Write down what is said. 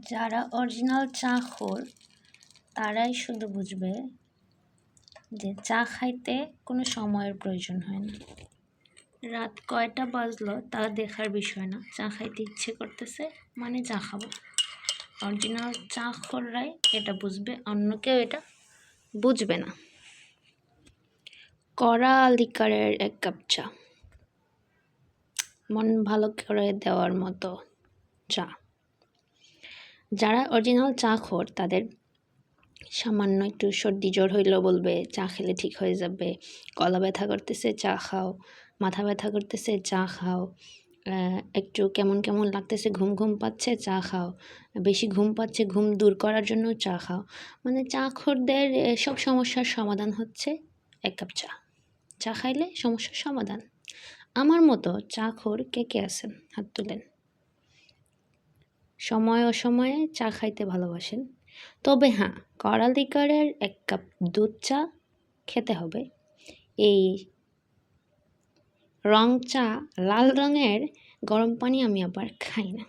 যারা অরিজিনাল চা খোর তারাই শুধু বুঝবে যে চা খাইতে কোনো সময়ের প্রয়োজন হয় না। রাত কয়টা বাজলো তা দেখার বিষয় না। চা খাইতে ইচ্ছে করতেছে মানে চা খাব। অরিজিনাল চা খোররাই এটা বুঝবে, অন্য কেউ এটা বুঝবে না। কড়া লিকারের এক কাপ চা। মন ভালো করে দেওয়ার মতো চা। যারা অরিজিনাল চা খোর, তাদের সামান্য একটু সর্দি জ্বর হইলেও বলবে, চা খেলে ঠিক হয়ে যাবে। গলা ব্যথা করতেছে, চা খাও। মাথা ব্যথা করতেছে, চা খাও। একটু কেমন কেমন লাগতেছে, ঘুম ঘুম পাচ্ছে, চা খাও। বেশি ঘুম পাচ্ছে, ঘুম দূর করার জন্য চা খাও। মানে চা খোরদের সব সমস্যার সমাধান হচ্ছে এক কাপ চা। চা খাইলে সমস্যার সমাধান। আমার মতো চা খোর কে কে আছেন? হাত তুলেন। সময় অসময়ে চা খাইতে ভালোবাসেন। তবে হ্যাঁ করালিকারের এক কাপ দুধ চা খেতে হবে। এই রং চা লাল রঙের গরম পানি আমি আবার খাই না।